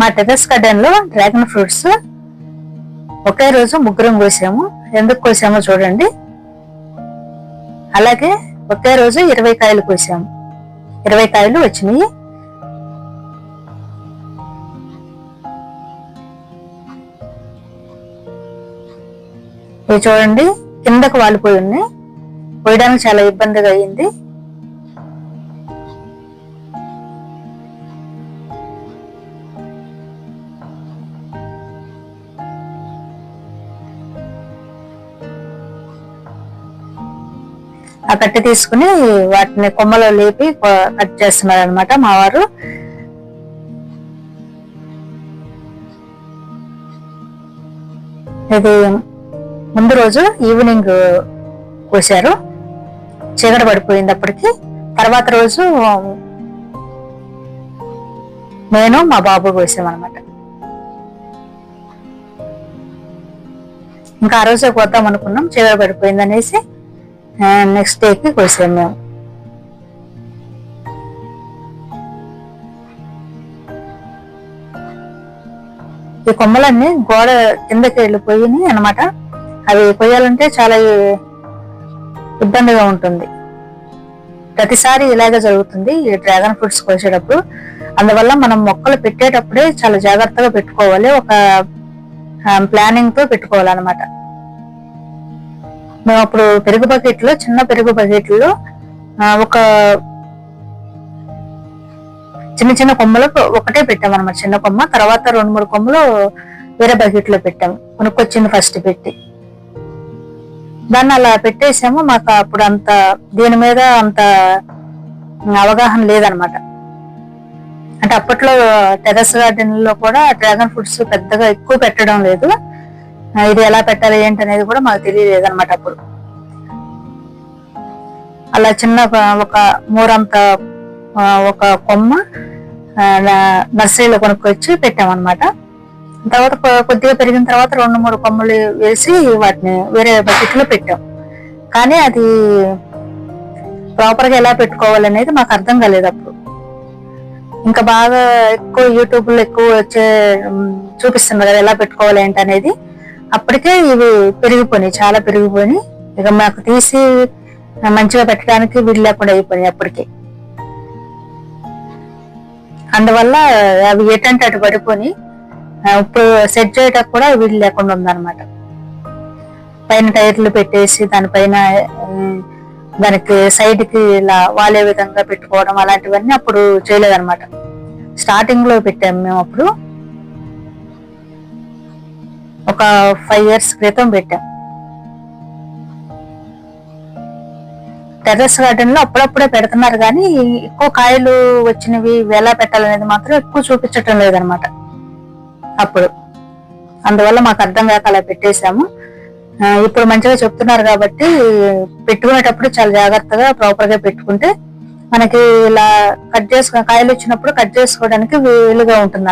మా టెరెస్ గార్డెన్లో dragon fruits ఒకే రోజు ముగ్గురం కోసాము. ఎందుకు కోసామో చూడండి. అలాగే ఒకే రోజు ఇరవై కాయలు కోసాము. ఇరవై కాయలు వచ్చినాయి. ఇవి చూడండి కిందకు వాలిపోయి ఉన్నాయి. పోయడానికి చాలా ఇబ్బందిగా అయింది. ఆ కట్టె తీసుకుని వాటిని కొమ్మలో లేపి కట్ చేస్తున్నారు అనమాట మా వారు. ఇది ముందు రోజు ఈవినింగ్ కోసారు చీకట పడిపోయింది అప్పటికి తర్వాత రోజు నేను మా బాబు కోసామన్నమాట ఇంకా ఆ రోజే కోద్దాం అనుకున్నాం చీకట పడిపోయింది అనేసి నెక్స్ట్ డేకి కోసాం మేము ఈ కొమ్మలన్నీ గోడ కిందకి వెళ్ళిపోయినాయి అన్నమాట. అవి కొయ్యాలంటే చాలా ఇబ్బందిగా ఉంటుంది. ప్రతిసారి ఇలాగే జరుగుతుంది. ఈ డ్రాగన్ ఫ్రూట్స్ కోసేటప్పుడు అందువల్ల మనం మొక్కలు పెట్టేటప్పుడే చాలా జాగ్రత్తగా పెట్టుకోవాలి. ఒక ప్లానింగ్తో పెట్టుకోవాలన్నమాట. మేము అప్పుడు పెరుగు బకెట్లో చిన్న పెరుగు బకెట్లో ఒక చిన్న చిన్న కొమ్మలు ఒకటే పెట్టాం అనమాట చిన్న కొమ్మ తర్వాత రెండు మూడు కొమ్మలు వేరే బకెట్లో పెట్టాము కొనుక్కొచ్చింది ఫస్ట్ పెట్టి. దాన్ని అలా పెట్టేసాము. మాకు అప్పుడు అంత దీని మీద అంత అవగాహన లేదనమాట అంటే అప్పట్లో టెరస్ గార్డెన్లో కూడా డ్రాగన్ ఫ్రూట్స్ పెద్దగా ఎక్కువ పెట్టడం లేదు. ఇది ఎలా పెట్టాలి ఏంటి అనేది కూడా మాకు తెలియలేదు అనమాట అప్పుడు. అలా చిన్న ఒక- మూరంత ఒక కొమ్మ నర్సరీలో కొనుక్కొచ్చి పెట్టామన్నమాట. తర్వాత కొ- కొద్దిగా పెరిగిన తర్వాత రెండు మూడు కొమ్మలు వేసి వాటిని వేరే బకెట్లో పెట్టాం. కానీ అది ప్రాపర్గా ఎలా ఎలా పెట్టుకోవాలనేది మాకు అర్థం కాలేదు అప్పుడు. ఇంకా బాగా ఎక్కువ యూట్యూబ్లో ఎక్కువ వచ్చే చూపిస్తున్నారు కదా ఎలా పెట్టుకోవాలి ఏంటి అనేది అప్పటికే ఇవి పెరిగిపోయినాయి చాలా పెరిగిపోయినాయి. ఇక మాకు తీసి మంచిగా పెట్టడానికి వీలు లేకుండా అయిపోయినాయి అప్పటికి. అందువల్ల అవి ఎటంటే అటు పడిపోయి ఇప్పుడు సెట్ చేయటం కూడా వీలు లేకుండా ఉందన్నమాట. పైన టైర్లు పెట్టేసి దానిపైన దానికి సైడ్కి ఇలా వాలే విధంగా పెట్టుకోవడం అలాంటివన్నీ అప్పుడు చేయలేదన్నమాట. స్టార్టింగ్లో పెట్టాము మేము అప్పుడు. ఒక ఫైవ్ ఇయర్స్ క్రితం పెట్టాం. టెర్రస్ గార్డెన్లో అప్పుడప్పుడే పెడుతున్నారు కానీ ఎక్కువ కాయలు వచ్చినవి ఇవి ఎలా పెట్టాలనేది మాత్రం ఎక్కువ చూపించటం లేదనమాట అప్పుడు. అందువల్ల మాకు అర్థం కాక అలా పెట్టేశాము. ఇప్పుడు మంచిగా చెప్తున్నారు కాబట్టి పెట్టుకునేటప్పుడు చాలా జాగ్రత్తగా ప్రాపర్గా పెట్టుకుంటే మనకి ఇలా కట్ చేసుకో కాయలు వచ్చినప్పుడు కట్ చేసుకోవడానికి వీలుగా ఉంటుంది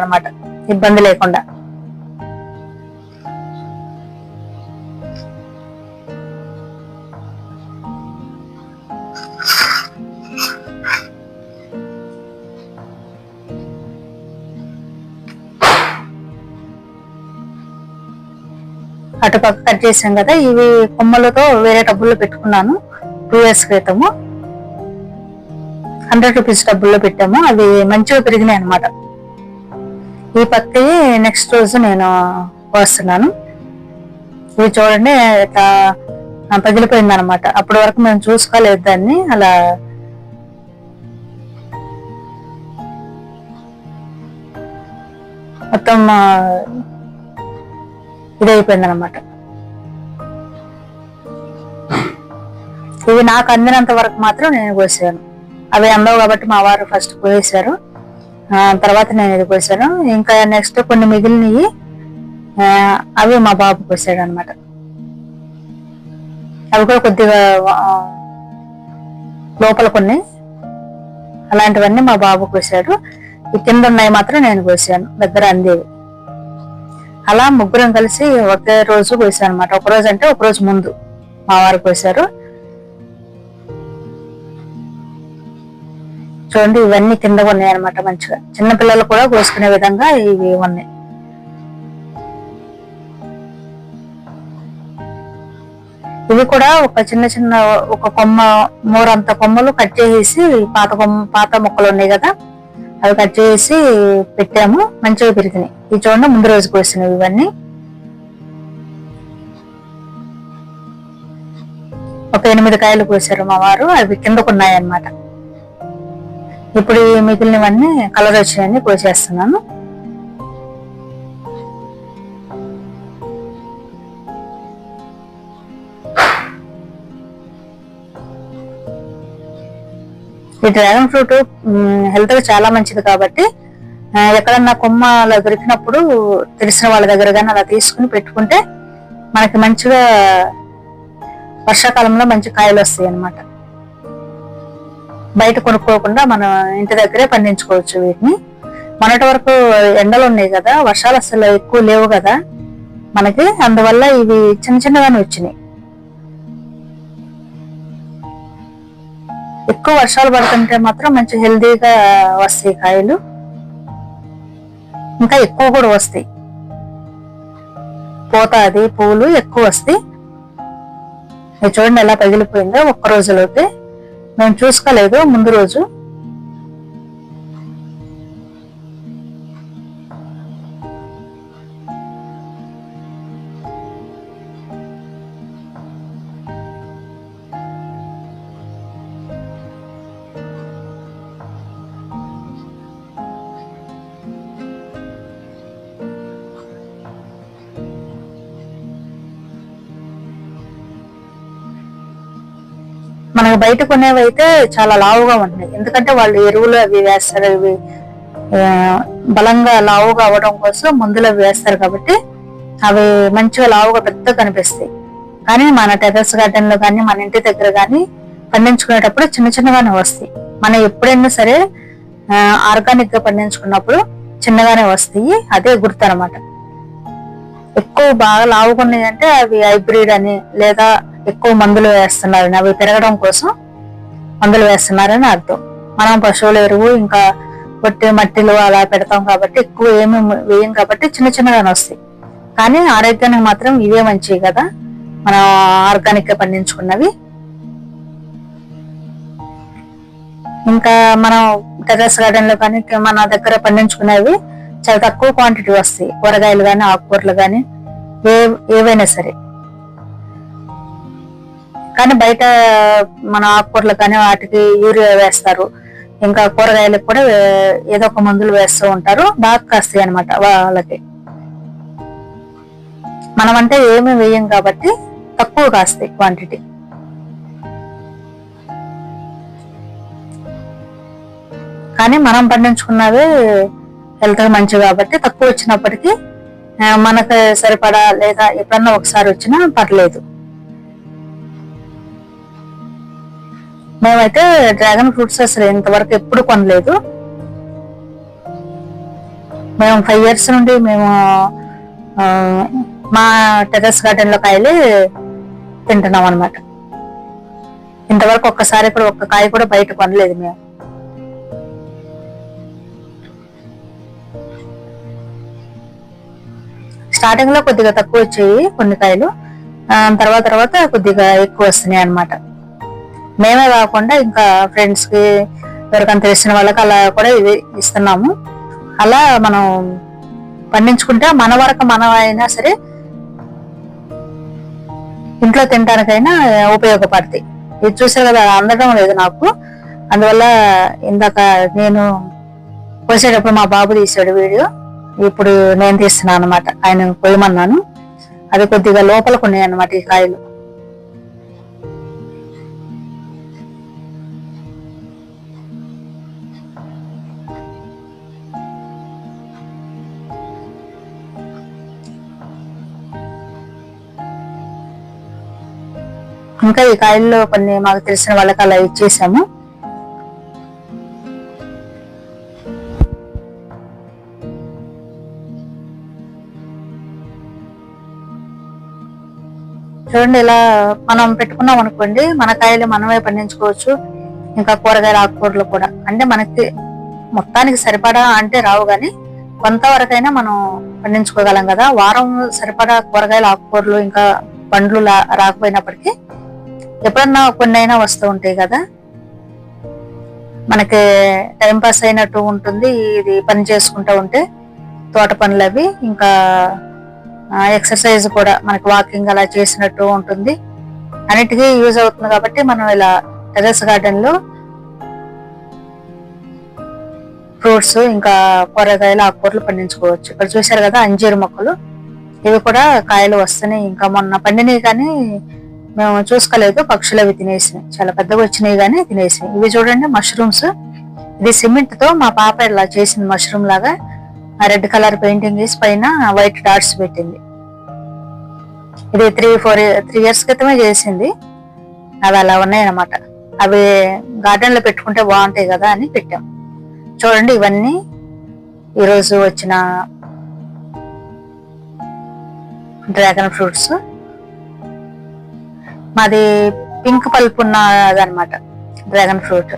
ఇబ్బంది లేకుండా. అటుపక్క కట్ చేసాం కదా ఇవి కొమ్మలతో వేరే డబ్బుల్లో పెట్టుకున్నాను. టూ ఇయర్స్ క్రితము. హండ్రెడ్ రూపీస్ డబ్బుల్లో పెట్టాము. అవి మంచిగా పెరిగినాయి అనమాట ఈ పత్తి నెక్స్ట్ రోజు నేను వస్తున్నాను ఇవి చూడండి ఇట్లా పగిలిపోయింది అనమాట అప్పటి వరకు మేము చూసుకోలేదు దాన్ని. అలా మొత్తం ఇది అయిపోయింది అనమాట ఇవి నాకు అందినంత వరకు మాత్రం నేను కోసాను అవి అందవు కాబట్టి మా వారు ఫస్ట్ కోసారు ఆ, తర్వాత నేను ఇది కోసాను ఇంకా నెక్స్ట్ కొన్ని మిగిలినవి అవి మా బాబు కోసాడు అనమాట అవి కూడా కొద్దిగా లోపల కొన్ని అలాంటివన్నీ మా బాబు కోసాడు. ఈ కింద ఉన్నాయి మాత్రం నేను కోసాను. దగ్గర అందేవి. అలా ముగ్గురం కలిసి ఒకే రోజు కోసాను అనమాట ఒక రోజు అంటే ఒక రోజు ముందు మా వారు కోసారు చూడండి ఇవన్నీ కింద ఉన్నాయి అనమాట మంచిగా. చిన్న పిల్లలు కూడా కోసుకునే విధంగా ఇవి ఉన్నాయి. ఇవి కూడా ఒక చిన్న చిన్న ఒక కొమ్మ మూరంత కొమ్మలు కట్ చేసేసి పాత కొమ్మ పాత మొక్కలు ఉన్నాయి కదా. అవి కట్ చేసి పెట్టాము. మంచిగా పెరిగినాయి. ఇవి చూడండి ముందు రోజు కోసినవి ఇవన్నీ. ఒక ఎనిమిది కాయలు కోసారు మా వారు. అవి కిందకు ఉన్నాయన్నమాట. ఇప్పుడు ఈ మిగిలినవన్నీ కలర్ వచ్చినాయని కోసేస్తున్నాను. ఈ డ్రాగన్ ఫ్రూట్ హెల్త్కి చాలా మంచిది కాబట్టి ఎక్కడన్నా కొమ్మ అలా దొరికినప్పుడు తెలిసిన వాళ్ళ దగ్గర కానీ అలా తీసుకుని పెట్టుకుంటే మనకి మంచిగా వర్షాకాలంలో మంచి కాయలు వస్తాయి అన్నమాట. బయట కొనుక్కోకుండా మనం ఇంటి దగ్గరే పండించుకోవచ్చు వీటిని. మొన్నటి వరకు ఎండలు ఉన్నాయి కదా వర్షాలు అసలు ఎక్కువ లేవు కదా మనకి అందువల్ల ఇవి చిన్న చిన్నగానే వచ్చినాయి. ఎక్కువ వర్షాలు పడుతుంటే మాత్రం మంచి హెల్దీగా వస్తాయి కాయలు. ఇంకా ఎక్కువ కూడా వస్తాయి. పూత అది పూలు ఎక్కువ వస్తాయి. చూడండి ఎలా పగిలిపోయిందో ఒక్క రోజులోకి మేము చూసుకోలేదు ముందు రోజు. మనకు బయట కొనేవి అయితే చాలా లావుగా ఉంటాయి ఎందుకంటే వాళ్ళు ఎరువులు అవి వేస్తారు అవి బలంగా లావుగా అవ్వడం కోసం మందులు అవి వేస్తారు కాబట్టి అవి మంచిగా లావుగా పెద్దగా కనిపిస్తాయి. కానీ మన టెర్రస్ గార్డెన్లో కానీ మన ఇంటి దగ్గర కానీ పండించుకునేటప్పుడు చిన్న చిన్నగానే వస్తాయి. మనం ఎప్పుడైనా సరే ఆర్గానిక్గా పండించుకున్నప్పుడు చిన్నగానే వస్తాయి. అదే గుర్తు అనమాట ఎక్కువ బాగా లావుకున్నాయి అంటే అవి హైబ్రిడ్ అని లేదా ఎక్కువ మందులు వేస్తున్నారని అవి పెరగడం కోసం మందులు వేస్తున్నారని అర్థం. మనం పశువుల ఎరువు ఇంకా పొట్టి మట్టిలు అలా పెడతాం కాబట్టి ఎక్కువ ఏమి వేయం కాబట్టి చిన్న చిన్నగానే వస్తాయి. కానీ ఆరోగ్యానికి మాత్రం ఇవే మంచివి కదా. మనం ఆర్గానిక్గా పండించుకున్నవి. ఇంకా మనం టెర్రస్ గార్డెన్లో కానీ మన దగ్గర పండించుకునేవి చాలా తక్కువ క్వాంటిటీ వస్తాయి. కూరగాయలు కానీ ఆకుకూరలు కానీ ఏ ఏవైనా సరే. కానీ బయట మన ఆకుకూరలు కానీ వాటికి యూరియా వేస్తారు. ఇంకా కూరగాయలకు కూడా ఏదో ఒక మందులు వేస్తూ ఉంటారు. బాగా కాస్తాయి అనమాట వాళ్ళకి. మనం అంటే ఏమి వేయం కాబట్టి తక్కువ కాస్తాయి క్వాంటిటీ కానీ మనం పండించుకున్నవి హెల్త్ మంచివి కాబట్టి తక్కువ వచ్చినప్పటికీ మనకు సరిపడా లేదా ఎప్పుడన్నా ఒకసారి వచ్చినా పర్లేదు. మేమైతే డ్రాగన్ ఫ్రూట్స్ అసలు ఇంతవరకు ఎప్పుడు కొనలేదు. మేము ఫైవ్ ఇయర్స్ నుండి మేము మా టెర్రస్ గార్డెన్లో కాయలే తింటున్నాం అనమాట ఇంతవరకు ఒక్కసారి కూడా ఒక్క కాయ కూడా బయట కొనలేదు మేము. స్టార్టింగ్లో కొద్దిగా తక్కువ వచ్చాయి కొన్ని కాయలు. తర్వాత తర్వాత కొద్దిగా ఎక్కువ వస్తున్నాయి అనమాట మేమే కాకుండా ఇంకా ఫ్రెండ్స్కి ఎవరికైనా తెలిసిన వాళ్ళకి అలా కూడా ఇది ఇస్తున్నాము. అలా మనం పండించుకుంటే మన వరకు మనం అయినా సరే ఇంట్లో తినడానికైనా ఉపయోగపడతాయి. ఇది చూసారు కదా అందడం లేదు నాకు. అందువల్ల ఇందాక నేను కోసేటప్పుడు మా బాబు తీసాడు వీడియో. ఇప్పుడు నేను తీస్తున్నాను అనమాట ఆయన కొయ్యమన్నాను. అది కొద్దిగా లోపలకు ఉన్నాయి అనమాట ఈ కాయలు. ఇంకా ఈ కాయల్లో కొన్ని మాకు తెలిసిన వాళ్ళకి అలా ఇచ్చేసాము. చూడండి ఇలా మనం పెట్టుకున్నాం అనుకోండి మన కాయలు మనమే పండించుకోవచ్చు ఇంకా కూరగాయల ఆకుకూరలు కూడా. అంటే మనకి మొత్తానికి సరిపడా అంటే రావు కానీ కొంతవరకైనా మనం పండించుకోగలం కదా. వారం సరిపడా కూరగాయల ఆకుకూరలు ఇంకా పండ్లు లా- రాకపోయినప్పటికీ ఎప్పుడన్నా కొన్ని అయినా వస్తూ ఉంటాయి కదా? మనకి టైం పాస్ అయినట్టు ఉంటుంది ఇది పని చేసుకుంటూ ఉంటే తోట పనులు అవి ఇంకా ఎక్సర్సైజ్ కూడా మనకి వాకింగ్ అలా చేసినట్టు ఉంటుంది. అన్నిటికీ యూజ్ అవుతుంది కాబట్టి మనం ఇలా టెరెస్ గార్డెన్లో ఫ్రూట్స్ ఇంకా కూరగాయలు ఆకుకూరలు పండించుకోవచ్చు. ఇక్కడ చూశారు కదా అంజీరు మొక్కలు? ఇవి కూడా కాయలు వస్తున్నాయి ఇంకా మొన్న పండినవి కానీ మేము చూసుకోలేదు పక్షులు అవి తినేసినాయి. చాలా పెద్దగా వచ్చినాయి కానీ తినేసినాయి. ఇవి చూడండి మష్రూమ్స్ ఇది సిమెంట్తో మా పాప ఇలా చేసింది మష్రూమ్ లాగా. రెడ్ కలర్ పెయింటింగ్ వేసి పైన వైట్ డాట్స్ పెట్టింది. ఇది త్రీ ఫోర్ త్రీ ఇయర్స్ క్రితమే చేసింది. అవి అలా ఉన్నాయి అన్నమాట అవి గార్డెన్లో పెట్టుకుంటే బాగుంటాయి కదా అని పెట్టాం. చూడండి ఇవన్నీ ఈరోజు వచ్చిన డ్రాగన్ ఫ్రూట్స్ మాది పింక్ పల్ప్ ఉన్నదనమాట డ్రాగన్ ఫ్రూట్.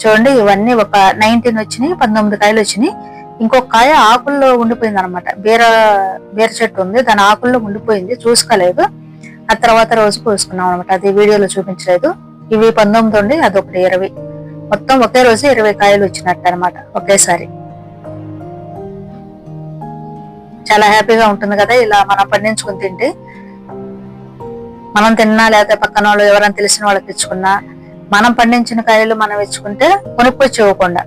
చూడండి ఇవన్నీ ఒక నైన్టీన్ వచ్చినాయి పంతొమ్మిది కాయలు వచ్చినాయి. ఇంకొక కాయ ఆకుల్లో ఉండిపోయింది అనమాట బీర బీర చెట్టు ఉంది దాని ఆకుల్లో ఉండిపోయింది చూసుకోలేదు. ఆ తర్వాత రోజు పోసుకున్నాం అనమాట అది వీడియోలో చూపించలేదు. ఇవి పంతొమ్మిది ఉండి అదొకటి ఇరవై. మొత్తం ఒకే రోజు ఇరవై కాయలు వచ్చినట్టు అనమాట ఒకేసారి. చాలా హ్యాపీగా ఉంటుంది కదా ఇలా మనం పండించుకుని తింటే. మనం తిన్నా లేకపోతే పక్కన వాళ్ళు ఎవరైనా తెలిసిన వాళ్ళకి ఇచ్చుకున్నా మనం పండించిన కాయలు మనం ఇచ్చుకుంటే కొనుక్కొచ్చి ఇవ్వకుండా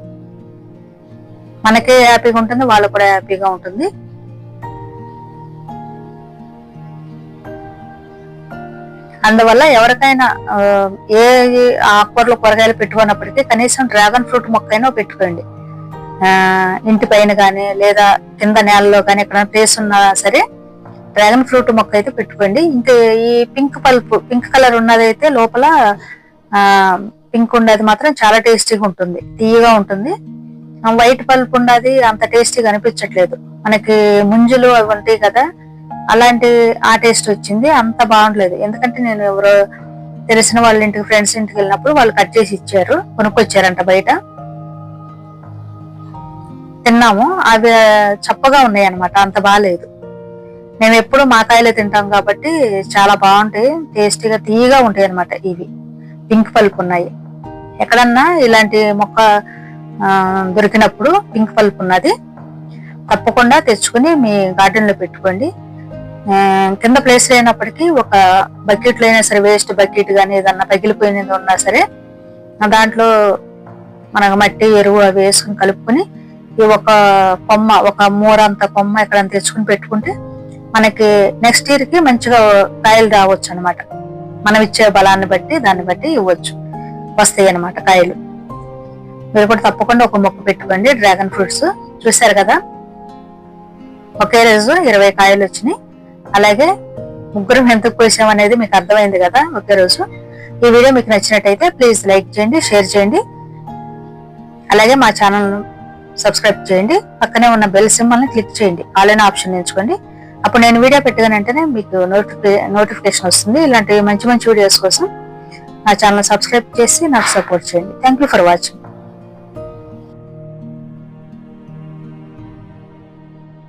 మనకే హ్యాపీగా ఉంటుంది వాళ్ళు కూడా హ్యాపీగా ఉంటుంది. అందువల్ల ఎవరికైనా ఏ ఆకుకూరలు కూరగాయలు పెట్టుకున్నప్పటికీ కనీసం డ్రాగన్ ఫ్రూట్ మొక్కైనా పెట్టుకోండి. ఆ, ఇంటి పైన కానీ లేదా కింద నేలలో కానీ ఎక్కడ ప్లేస్ ఉన్నా సరే డ్రాగన్ ఫ్రూట్ మొక్క అయితే పెట్టుకోండి. ఇంకా ఈ పింక్ పల్ప్ పింక్ కలర్ ఉన్నదైతే లోపల పింక్ ఉండేది మాత్రం చాలా టేస్టీగా ఉంటుంది. తీయగా ఉంటుంది. వైట్ పల్ప్ ఉన్నది అంత టేస్టీగా అనిపించట్లేదు మనకి ముంజులు అవి ఉంటాయి కదా అలాంటి ఆ టేస్ట్ వచ్చింది అంత బాగుండలేదు. ఎందుకంటే నేను ఎవరో తెలిసిన వాళ్ళ ఇంటికి ఫ్రెండ్స్ ఇంటికి వెళ్ళినప్పుడు వాళ్ళు కట్ చేసి ఇచ్చారు కొనుక్కొచ్చారంట బయట. తిన్నాము. అవి చప్పగా ఉన్నాయి అనమాట అంత బాగాలేదు మేము ఎప్పుడు మాకాయలే తింటాం కాబట్టి చాలా బాగుంటాయి టేస్టీగా తీయగా ఉంటాయి అనమాట ఇవి. పింక్ పల్ప్ ఉన్నాయి. ఎక్కడన్నా ఇలాంటి మొక్క దొరికినప్పుడు పింక్ పల్ప్ ఉన్నది తప్పకుండా తెచ్చుకుని మీ గార్డెన్లో పెట్టుకోండి. కింద ప్లేస్ లేనప్పటికీ ఒక బకెట్లో అయినా సరే వేస్ట్ బకెట్ కానీ ఏదన్నా పగిలిపోయినది ఉన్నా సరే దాంట్లో మనకు మట్టి ఎరువు అవి వేసుకుని కలుపుకొని ఈ ఒక కొమ్మ ఒక మూరంత కొమ్మ ఎక్కడైనా తెచ్చుకుని పెట్టుకుంటే మనకి నెక్స్ట్ ఇయర్కి మంచిగా కాయలు రావచ్చు అన్నమాట. మనం ఇచ్చే బలాన్ని బట్టి దాన్ని బట్టి ఇవ్వచ్చు. వస్తాయి అన్నమాట కాయలు. మీరు కూడా తప్పకుండా ఒక మొక్క పెట్టుకోండి. డ్రాగన్ ఫ్రూట్స్ చూసారు కదా? ఒకే రోజు ఇరవై కాయలు వచ్చినాయి. అలాగే ముగ్గురం ఎందుకు కోసాం అనేది మీకు అర్థమైంది కదా? ఒకే రోజు. ఈ వీడియో మీకు నచ్చినట్టయితే ప్లీజ్ లైక్ చేయండి షేర్ చేయండి. అలాగే మా ఛానల్ సబ్స్క్రైబ్ చేయండి. పక్కనే ఉన్న బెల్ సింబల్ని క్లిక్ చేయండి. ఆల్ ఆప్షన్ ఎంచుకోండి. అప్పుడు నేను వీడియో పెట్టిన వెంటనే మీకు నోటిఫి నోటిఫికేషన్ వస్తుంది. ఇలాంటి మంచి మంచి వీడియోస్ కోసం నా ఛానల్ సబ్స్క్రైబ్ చేసి నాకు సపోర్ట్ చేయండి. Thank for watching